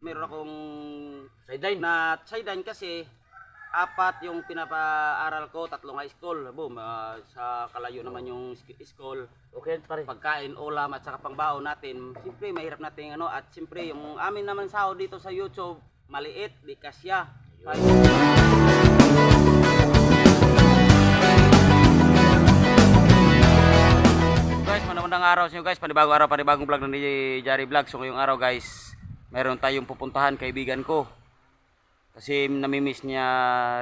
meron akong Sideline. na sideline kasi apat yung pinapaaral ko, tatlong high school. Boom, ah, sa kalayo naman yung sk- school. Okay, pare. Pagkain, ulam at saka pangbaon natin. Siyempre, mahirap natin ano at siyempre yung amin naman sahod dito sa YouTube, maliit, di kasya. Guys, manamandang araw sa inyo guys. Panibagong araw, panibagong vlog ng DJ Jari Vlog. So ngayong araw guys, meron tayong pupuntahan kaibigan ko. Kasi namimiss niya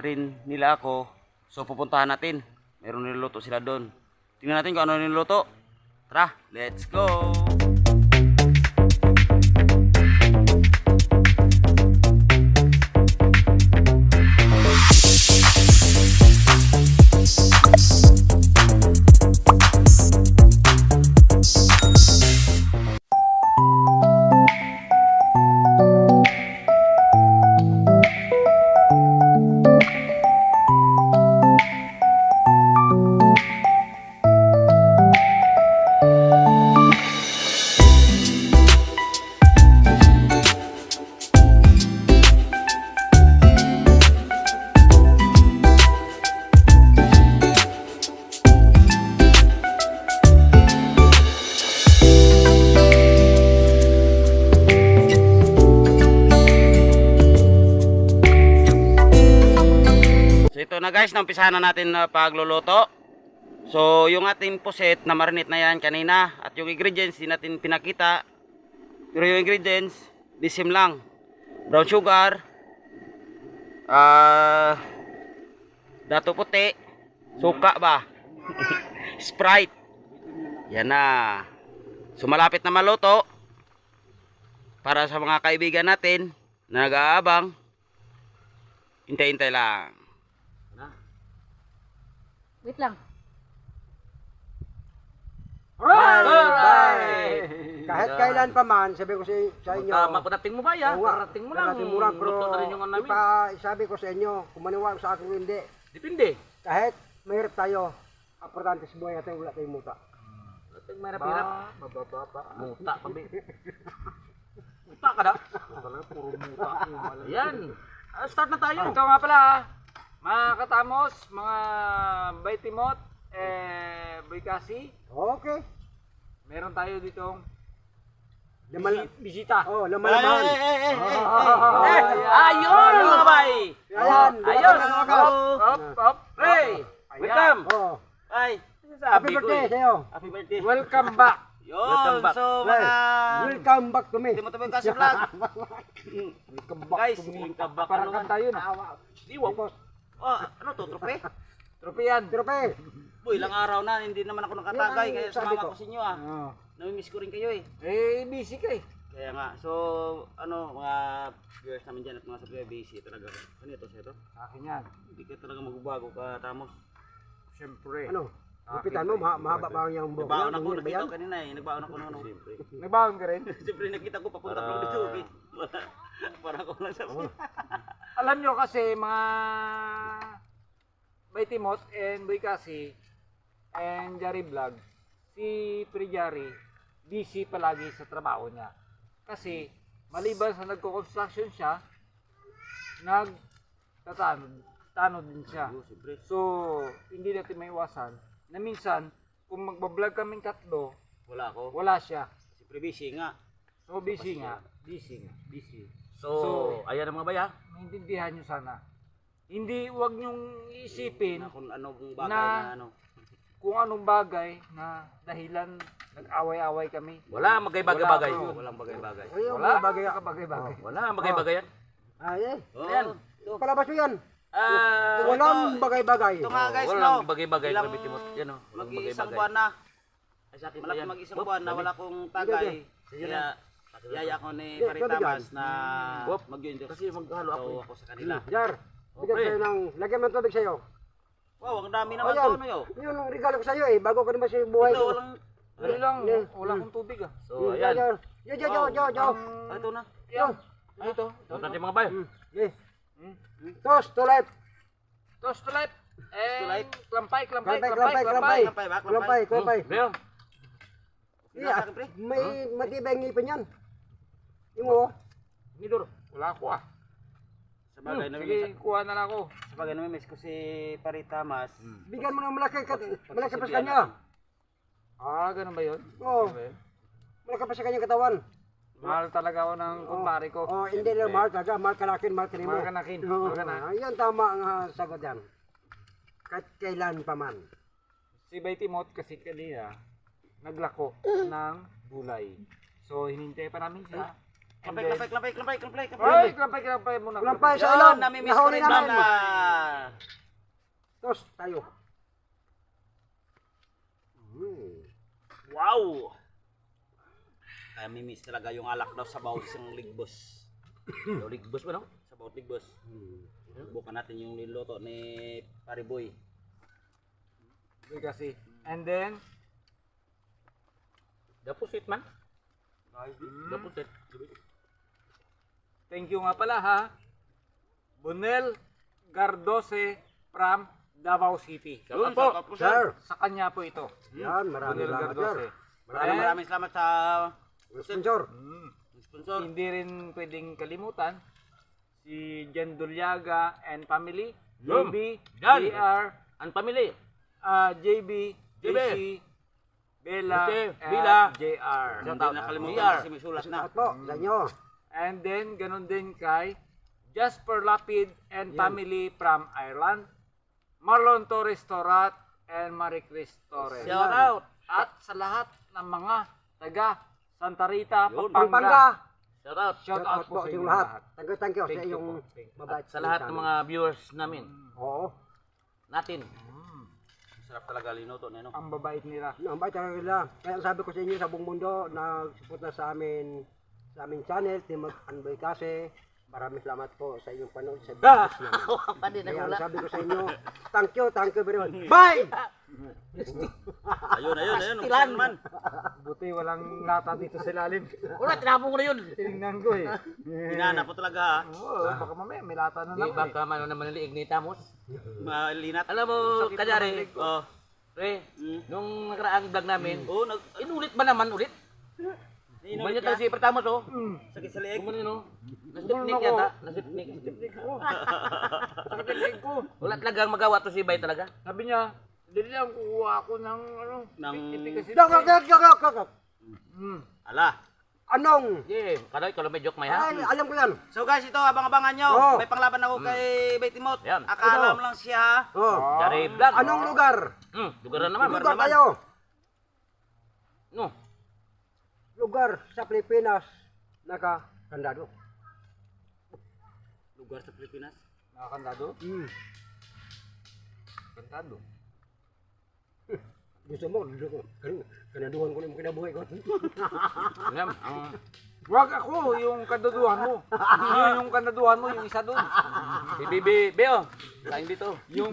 rin nila ako. So pupuntahan natin. Meron niluluto sila doon. Tingnan natin kung ano niluluto. Tara, let's go! Guys, naumpisahan na natin na pagluluto. So yung ating puset na marinate na yan kanina at yung ingredients di natin pinakita. Pero yung ingredients, the same lang. Brown sugar, ah dato puti, suka ba? Sprite. Yan na. So malapit na maluto. Para sa mga kaibigan natin na nag-aabang, hintay-hintay lang. Wait lang. Alright! Kahit kailan pa man, sabi ko sa, sa inyo. Tama, padating mo ba yan? Oo nga, Parating mo lang. darating mo lang, pero Luto na rin yung ano namin. ipa, sabi ko sa inyo, kung maniwala sa akin o hindi, Depende. kahit mahirap tayo, importante sa buhay natin, wala tayong muta. Padating may hirap. Mababa pa. Muta pa ba? Muta ka na? Talaga, puro muta. Yan. Ah, start na tayo. Ito nga pala, ah, mga katamos, mga Baitimot, eh, Boykasi, Okay. meron tayo ditong Laman, bisita. oh, laman laman. Eh, ayun mga bay. Ayos. Ayan. Up, up, hey! Welcome. Oh, Ay, happy birthday eh. sa'yo. Happy birthday. Welcome back. Yun, Welcome back. so mga Welcome back to me. Hindi mo tayo kasi vlog. Welcome back Guys, to me. welcome back. Parang Ano kanta yun. ah. Diwaw. Oh, ano to, trope? Trope yan. Trope. Boy, ilang araw na, hindi naman ako nakatagay, kaya sabi sumama ko. ko sa inyo ah. Oh. Namimiss ko rin kayo eh. Eh, busy ka eh. Kaya nga, so, ano, mga viewers namin dyan at mga subscribers, busy talaga. Ano ito, sir? Sa akin yan. Hindi ka talaga magbabago ka, Tamos. Siyempre. Ano? Gupitan mo, ma mahaba pa yung buhok. Nagbaon ako, ba nakita ko kanina eh. Nagbaon ako ng ano. Siyempre. Nagbaon ka rin. Siyempre, nakita ko papunta ko dito. Okay. Wala. Para ko lang sa Alam nyo kasi mga Baitimot and Boykasi and Jari Vlog, si Prijari busy palagi sa trabaho niya. Kasi maliban sa nagko-construction siya, nagtatanod tanod din siya. So, hindi natin maiwasan na minsan, kung magbablog kaming tatlo, Wala ako. wala siya. Siyempre, busy nga. So, busy nga. Busy nga. Busy. So, So, ayan ang mga bay ha. maintindihan nyo sana. Hindi, wag nyong isipin Na kung ano kung bagay Na- na, ano. kung anong bagay na dahilan nag-away-away kami. Wala magay-bagay-bagay. Oo, walang bagay-bagay. Ay, Wala, bagay. bagay bagay-bagay. Wala bagay-bagay yan. Ay, eh. Oh, Ayan. Palabas mo yan. Ah, Walang bagay-bagay. Ito nga guys, Walang no. bagay-bagay. Ilang-. Yan oh. Walang Mag-iisang bagay-bagay. buwan na. Ay, sa akin yan. mag-isang buwan na wala kong tagay. Sige, Kaya yaya ko ni Yeah, Pare sabi Tamas dyan. na mag-join Kasi maghalo ako. So, eh. ako sa kanila. Jar, bigyan Okay. sa'yo ng, lagyan mo ng tubig sa'yo. Wow, ang dami naman to, ano yun? Yun ang regalo ko sa'yo eh, bago ko naman sa buhay Ito, walang... Ano lang, Yeah. wala akong tubig ah. So, Hmm, ayan. Jar, Jar, Jar, Jar. Ah, ito na. Ano ito? Huwag natin mga bay. Hmm, yes. Toast to life. Toast to life. Eh, klampay, klampay, Klampay, klampay, klampay, klampay. Klampay? Klampay, klampay. Leo. Pre. may matibay ngipin yan. Yung mo, Nidor, wala ako ah. Sa bagay, Hmm, namimiss, sige, kuha na lang ako. sa bagay, namimiss ko si Paritamas. Bigyan mo ng malaki, kat, malaki pa sa kanya. Ah, ganun ba yun? Oo, malaki pa sa kanyang katawan. Mahal talaga ako ng kumpare ko. Oh, hindi lang mahal talaga, mahal kalakin, mahal kanimo. Mahal kanakin, Oo, mahal kana. ah, yan tama ang ah, sagot yan. Kahit kailan pa man. Si Bay Timot kasi kanina, naglako ng gulay. So, hinintay pa namin siya. And Klampay, then, klampay, klampay, klampay, klampay, ay, klampay. klampay, klampay muna. Klampay sa ilong. namimiss ko rin namin. na. Tos, tayo. Hmm. Wow! Kaya mimiss talaga yung alak daw sa bawat isang ligbos. Yung ligbos ba no? Sa bawat ligbos. Bukan natin yung niluto ni Pariboy. Kasi. And then, Deposit man. Deposit. Thank you nga pala ha. Bonel Gardose from Davao City. Yun, po. po, Sir, Sa kanya po ito. yan, maraming Bonel salamat, sir. Gardose. Maraming And, maraming salamat sa Sponsor. mm, sponsor. Hindi rin pwedeng kalimutan si Jan Dulyaga and family, Yum. JB, Jan. JR, Ang family. ah, JB, JB. JC, Bella, Bella. JR. Hindi nakalimutan kasi may sulat na. At po, sa inyo. And then, ganun din kay Jasper Lapid and family from Ireland, Marlon Torres Torat, and Marie Chris Torres. Shout out. At sa lahat ng mga taga Santa Rita, Yun. Pampanga. Shout out. Shout out po sa sa inyo lahat. lahat. Thank you, thank you sa iyong mabait. At sa lahat ng mga viewers namin. Oo. Natin. Sarap talaga linuto nino. Ang babait nila. Ang bait talaga nila. Kaya sabi ko sa inyo sa buong mundo na suporta sa amin sa aming channel, Team Anboy Kase. Maraming salamat po sa inyong panood sa videos namin. Pa din Kaya ang sabi ko sa inyo, thank you, thank you very much. Bye! Ayun, ayun, ayun. Umpisan man. Buti walang lata dito sa ilalim. Wala, tinapon ko na yun. Tinignan ko eh. Hinana po talaga ha. Oo, baka mamaya may lata na Di naman. baka man naman niliig ni Tamos. Malinat. Alam mo, kanyari, Oh. pre, Mm. nung nakaraang vlog namin, Oh, nag inulit ba naman ulit? Umalit tayo si Pertamos, oh. sakit sa leeg. Gumanon, no? Nasipnik yata. Nasipnik. Sakit ang leg ko. Wala talagang magawa to si Bay talaga. Sabi niya, dili lang kukuha ako ng ano, Ng- dok, dok. Hmm. Ala. Anong? Yeah, kalau kalau may joke may ha. Ay, alam ko yan. So guys, ito abang-abangan nyo. Oh. May panglaban ako kay Betimot. Yan. Akala mo lang siya. Oh. Dari vlog. Anong lugar? Hmm, lugar na naman. Lugar tayo. No. Lugar sa Pilipinas nakakandado. Lugar sa Pilipinas. Nakakandado? Hmm. Kandado. Gusto mo, gusto ko. Kan- Kanaduhan ko na yung kinabuhay ko. Yan, ang Wag ako, yung kandaduhan mo. Yun yung kandaduhan mo, yung isa doon. si Bibi, Beo. Kain dito. Yung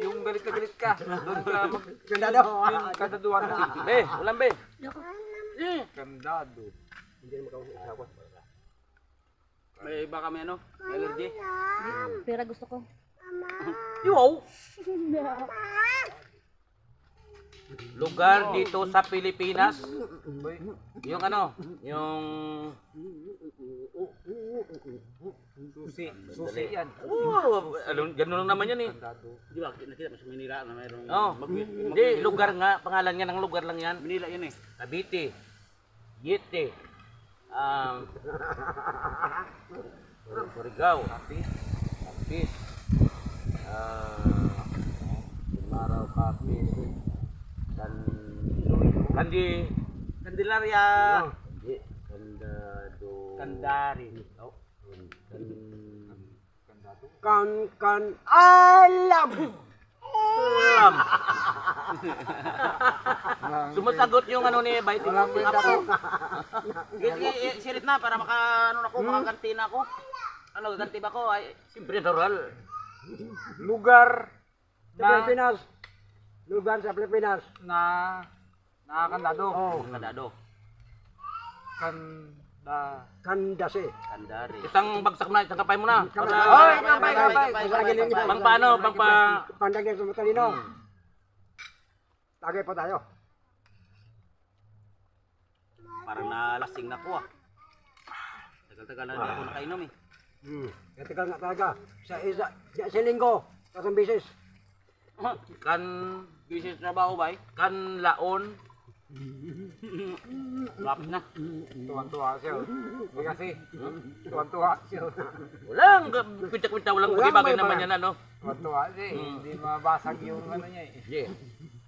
yung galit na galit ka. Doon ka mag Kandado. yung kandaduhan mo. Be, ulam be. Kandado. Hindi na makausap. May iba kami ano? Allergy. Pera gusto ko. Yo. Lugar dito sa Pilipinas. Yung ano, yung Susi. Susi yan. Oh, ano, ganun lang naman yan eh. Di ba? Nakita mo sa Manila na mayroong Oh, hindi, lugar nga, pangalan nga ng lugar lang yan. Manila yun eh. Cavite, Yete, um, Surigao, Kapis, Kapis, ah, Maraw, Kapis, kan, Kandi, Candelaria. Kandado, Kandari. Oh, kan, Kan, kan, alam! Alam. Sumasagot yung ano ni Bay. Walang ako. Sirit na para maka ano na ako, makaganti na ako. Ano, gaganti ba ko? Ay, Siyempre, natural. Lugar Sa na Pilipinas. Lugar sa Pilipinas. na nakakandado. Oh, Kandado. Kanda. Kandase. Kandari. Isang bagsak na, isang kapay mo na. Kapay. Oy, kapay, kapay. Pang paano, pang pa, Pandagyan sa matalino. Tagay pa tayo. Parang nalasing na ko ah. tagal na hindi ako nakainom eh. Hmm. Katagal nga talaga. Sa isa, sa, sa linggo, tatlong beses. Kan Business trabaho ba eh? kan laon Lapis na. Tuwan-tuwa siya. Hindi kasi. Tuwan-tuwa siya. walang pinta-pinta walang Walang bagay naman yan ano. Tuwan-tuwa siya. eh. Hindi mabasag yung ano niya eh. Yeah.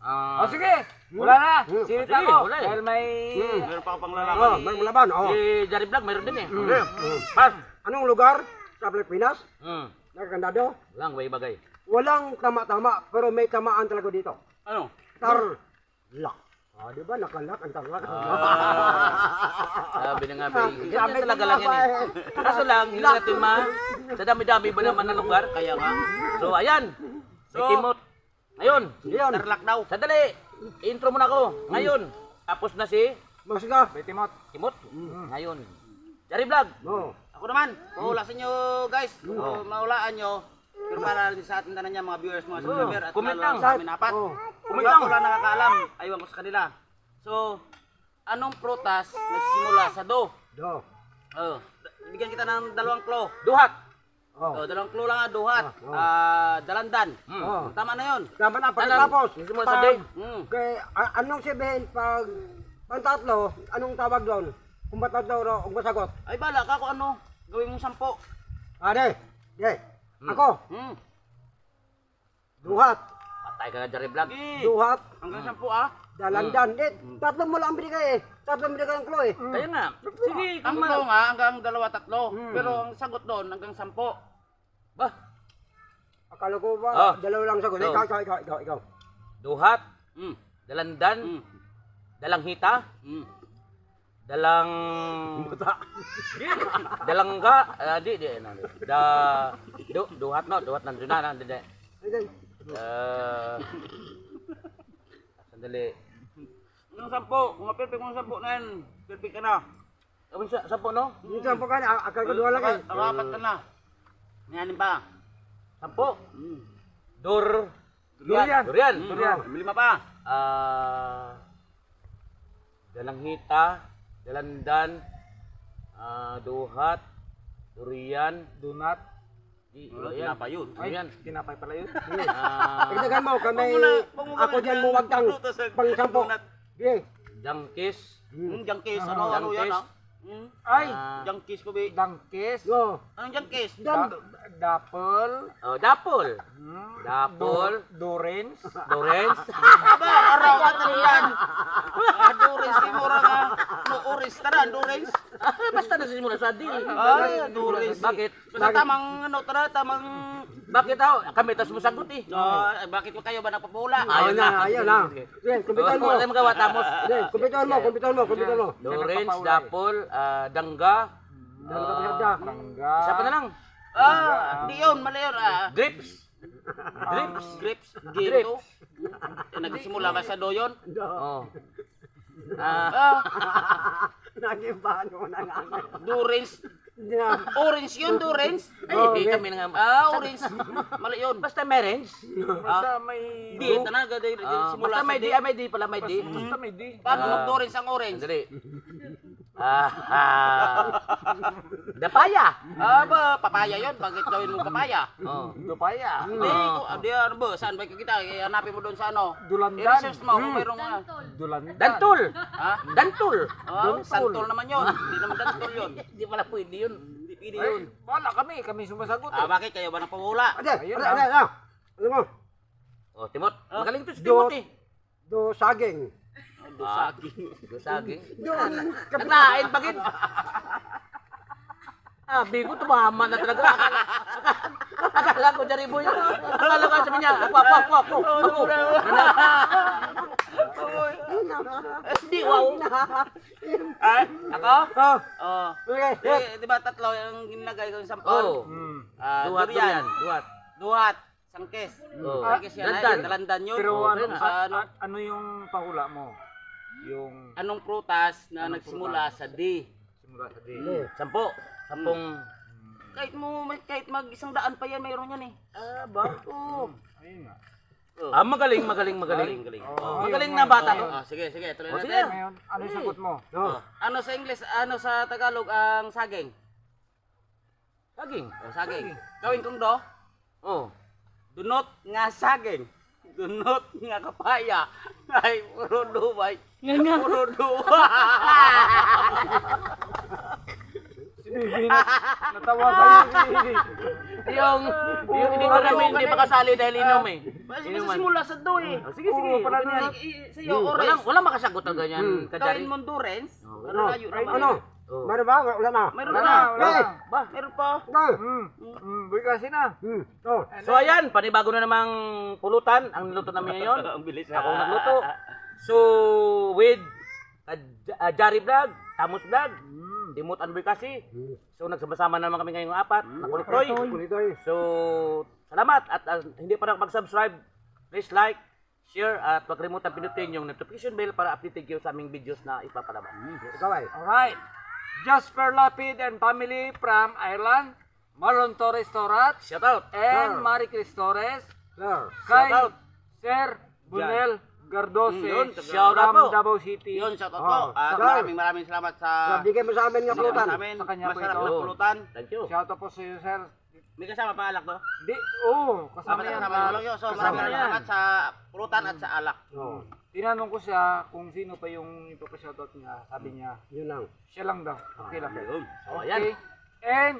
Ah, O sige, wala na. Hmm. Sinita Sige, ko. wala eh. Dahil may... Meron pa pang Oh, lalaman. may laban. Oh. si Jari Vlog mayroon din eh. Hmm. Pas. Anong lugar sa Pilipinas? Hmm. Nakakandado? Walang way bagay. Walang tama-tama, pero may tamaan talaga dito. Ano? Tarlak. Ah, di ba? Nakalak ang tarlak. Sabi na nga ba, Sabi ganyan ko talaga lang yan eh. Kaso lang, hindi natin ma, sa dami-dami ba naman ng lugar, kaya nga. So, ayan. Si So, Timot. Ngayon, Yan. Tarlac daw. sandali. Intro muna ako. Ngayon, tapos na si Mas ka? May timot. Timot. Ngayon. Jari Vlog. No. Ako naman, mahula sa inyo guys. Kung mahulaan nyo, pero para rin sa atin na niya mga viewers, mga subscriber, at lalo sa amin apat. Comment lang. Wala nakakaalam, aywan ko sa kanila. So, anong prutas nagsimula sa do? Do. Oh, bigyan kita ng dalawang klo. Duhat. Oh, Oh. dalawang klo lang ah, duhat. Oh. Ah, dalandan. Oh. Tama na 'yon. Tama na, pagkatapos. Nagsimula sa day. Mm. Kay, a- anong sabihin pag pag tatlo, anong tawag doon? Kung ba tatlo ro, kung masagot? Ay bala ka kung ano, gawin mong sampo. Ade, de, ako, Hmm. duhat, Patay ka na Jari Vlog. Duhat, Hanggang sampo ah. dalandan. De, tatlo mo lang binigay eh. Tatlo binigay ng klo eh. Kaya nga. Sige, Ang kung nga hanggang dalawa tatlo, pero ang sagot doon hanggang sampo. Ba, Akala ko ba, Oh. dalawa lang sagot. Ikaw, ikaw, ikaw, ikaw, ikaw. duhat, Mm. dalandan, Mm. dalang hita, Mm. dalang... Dalangga, ah, di, di, ano, di. Da, du, duhat no, duhat nandun na, nandun na. Ayan. Uh, sandali. Hanggang sampo, kung mapirpik mo ng sampo na yan, pirpik ka na. Kami sa, sa po, no? Minsan po ka na, akala ko dua lang eh. Ako apat ka na. Ngayon pa. Sampo. Mm. Dur. Durian. Durian. Durian. Lima pa. Ah, dalang hita, dalandan, ah, duhat, durian, Donut. Di, Wala, durian. tinapay yun. Durian. Tinapay pala yun. Ah, Pagdagan mo, kami, ako dyan mo wag kang Prutas sa pang sampo. donut. Sige. jangkis, Mm, jangkis, ano, ano yan Jangkis. ah? Mm. Ay! ah, Jangkis pa ba? Dangkis. Go. Anong jangkis? Da- dapple. oh, dapol, Hmm. dapol, Dorens. dorens, Aba, araw ka na yan. Ah, Durens, di mo nga. No, oris, tara, Durens. ah, basta na simula sa di. Ay, Durens. Bakit? Basta tamang, ano, tara, tamang... Bakit ako? Kami tas masagot eh. Ah, bakit ba kayo ba nagpapula? Ayun na, ayun na. Sige, kumpitan mo. Oh, alam magawa tamos. Kumpitan mo, kumpitan mo, kumpitan mo. Dorens, dapol, ah, dangga, Dahil ka pinagda. Rangga. isa pa na lang. Ah, di yun, mali yun. Ah, Drips. Grips, grips, ginto. Eh, Nagsimula ka sa doyon. Oh. Ah, Ah, Naging paano na. Hindi na. Orange yun, Durens. ay, hindi kami nga. Ah, orange. Mali yun. Basta merengs. Basta may... Di, tanaga, di, di, Ah, simula basta may di. di, ah, may di pala, may di. Basta may di. Paano Ah. mag-Durens ang orange? Sandali. Ah, ah. Dapaya. Ah, ba, papaya yun. Bakit gawin mo papaya? Oh. Dupaya. Hindi, ko- ah, di, ano ba, saan ba kita? Hanapin mo doon sa ano? Dulandan. I-research mo kung mayroong mga... Dulandan. Dantul. Ha? Dantul. Ah, santol naman yun. Hindi naman dantol yun. Hindi pala pwede yun. Hindi pwede yun. wala kami. Kami sumasagot Ah, eh. bakit kayo ba napawula? Ayun ade, ade. Ano mo? Oh, Timot. Magaling to si Timot eh. Do saging. Dosagi. Dosaging. Do, Naglain bagid. Ah, bigo tumama na talaga. Akala, akala ko Jerry Boy. Akala ko sabi niya, ako, ako, ako, ako. ako. Hindi, wow. Ah, ako? Oh, Oh. okay. Di, di ba tatlo yung ginagay ko yung sampol? Oh. Hmm. Ah, Duhat, durian, durian. Duhat. duhat, sangkes. Oh. Sangkes yan, Landan. ay, dalandan yun. Pero Oh, ano, nga. Sa ano, ano yung pahula mo? Yung anong prutas na Anong nagsimula sa D? simula sa di. Hindi. Sampo. Sampung. Kahit mo, may- kahit mag isang daan pa yan, mayroon yan eh. Ah, ba? Oo. Ayun nga. Ah, magaling, magaling, magaling. galing. Oh, Magaling ayun na bata. Ah, sige, sige, tuloy Oh, sige. natin. Ngayon, ano yung sagot mo? No. Ano sa English, ano sa Tagalog ang saging? Saging. O, saging. Gawin kong do. Oh. Dunot nga saging. Dunot nga kapaya. Ay, puro duway. Nga nga. Puro duwa. Natawa sa'yo. Yung, yung hindi pa namin, hindi pa kasali dahil inom eh. Mas Inuman. simula sa do eh. Oh, sige, sige. Oo, niya. na. Sa'yo, Walang, orange. walang makasagot ng ganyan, kajari. Gawin mong Durens. Ano? Ano? Oh. Meron ba? Wala na. Meron na. wala na. Ba? Meron pa. Na. Hmm. Hmm. Boy kasi na. Hmm. Oh. So ayan, panibago na namang pulutan ang niluto namin ngayon. Ang bilis. Ako ang nagluto. So with uh, uh, Jari Vlog, Tamus Vlog, Dimut Advocacy. So nagsama-sama naman kami ngayong apat, nakulitoy. Kulitoy. So salamat at uh, hindi pa nakapag-subscribe, please like, share at huwag kalimutan pinutin yung notification bell para updated kayo sa aming videos na ipapalabas. Ikaw ay. Alright. Jasper Lapid and family from Ireland. Marlon Torres Torat. Shout out! And Sir. Marie Cris Torres. Sir. Kay Shout out. Sir Bunel Gardose Mm, yun, shout out from. Davao City. Yun, shout out Oh, po. At sir. maraming maraming salamat sa bigay mo sa amin nga pulutan. sa amin. Sa kanya po Masarap na pulutan. Thank you. Shout out po sa iyo, sir. May kasama pa alak to? Di, oo, kasama Kasama yan. kasama yung So, Kasama maraming yan. salamat sa pulutan at sa alak. Oh. Tinanong ko siya kung sino pa yung ipapashoutout niya. Sabi niya, Yun lang. siya lang daw. Okay lang. Yun. So Okay. ayan. And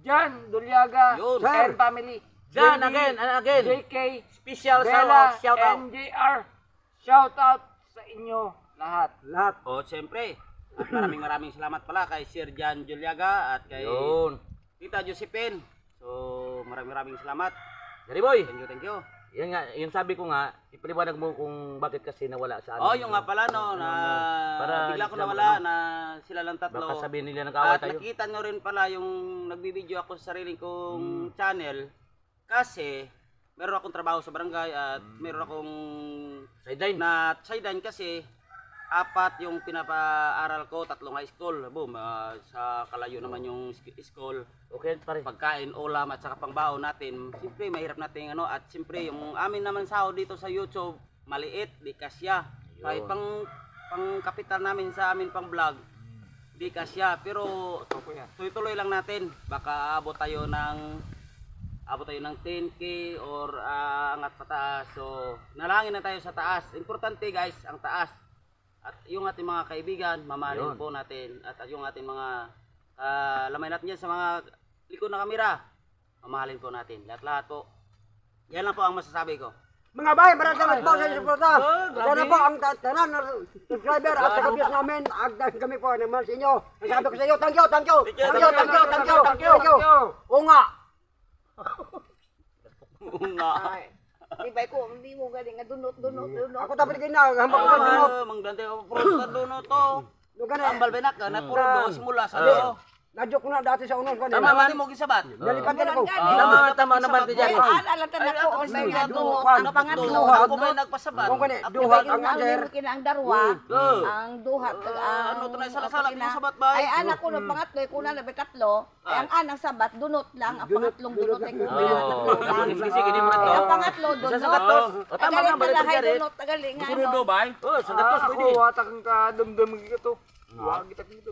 Jan Dulyaga Yun. Sir. and family. Jan JD, again and again. JK, Special Bella, out, shout out. and JR. Shout out sa inyo lahat. Lahat. O, siyempre. At maraming maraming salamat pala kay Sir Jan Juliaga at kay Yun. Tita Josephine. So, maraming maraming salamat. Jari boy. Thank you, thank you. Yan nga, yung sabi ko nga, ipaliwanag mo kung bakit kasi nawala sa Oh, amin. yung nga pala no, na Para bigla ko sila nawala ano, na sila lang tatlo. Baka sabihin nila nag-away At tayo. nakita nyo rin pala yung nagbibideo ako sa sarili Hmm. kong channel kasi meron akong trabaho sa barangay at Hmm. meron akong Sideline. na sideline kasi apat yung pinapaaral ko, tatlong high school. Boom, ah, sa kalayo naman yung sk- school, Okay pa rin. pagkain, ulam at saka pangbaon natin. Siyempre mahirap natin ano at siyempre yung amin naman sahod dito sa YouTube maliit, di kasya. Kahit pang pang kapital namin sa amin pang vlog, di kasya. Pero tuloy-tuloy lang natin. Baka abot tayo ng abot tayo ng 10k or ah, angat pataas. So, nalangin na tayo sa taas. Importante guys, ang taas. At yung ating mga kaibigan, mamahalin Yun. po natin. At yung ating mga ah, lamay natin dyan sa mga likod na kamera, mamahalin po natin. Lahat-lahat po. Yan lang po ang masasabi ko. Mga bay, maraming salamat po sa inyong suporta. Sana po ang ta- tanan na subscriber at sa views namin. Agdan kami po naman sa inyo. Ang sabi ko sa iyo, thank you, thank you. Thank you, thank you, thank you, thank you, thank you. Oo nga. Oo nga. Di ba ko, hindi mo galing nga dunot, dunot, dunot. Ako tapos kayo na, hambak ko sa dunot. Ah, Mangdante ako puro sa dono to. Ang balbenak ka na puro do simula sa do. Nadyok ko na dati sa unos. Gani. Tama man mo gisabat. Nalipat din ako. Tama, tama naman din dyan. Ay, alatan ako, Ay, on ay, ang ay, pangatlo. duhat. Ako ba yung nagpasabat? Kung Ako duhat ba ang yung- answer. Ang darwa, Oo. ang duhat, ang... ano, tunay, sala-sala, ang yung sabat ba? Ay, anak ko ng pangatlo, kuna na tatlo. Ay, ang anak sabat, dunot lang, ang pangatlong dunot ay kuna. Oo. Sige, hindi mo na to. Ang pangatlo, sa dunot. gatos. O, tama balik talahay ka rin. dunot, tagaling nga. Puro ano. do ba? Oh, sa gatos Ah, pwede. ako, watak ka dumdum ka to. Wag kita dito.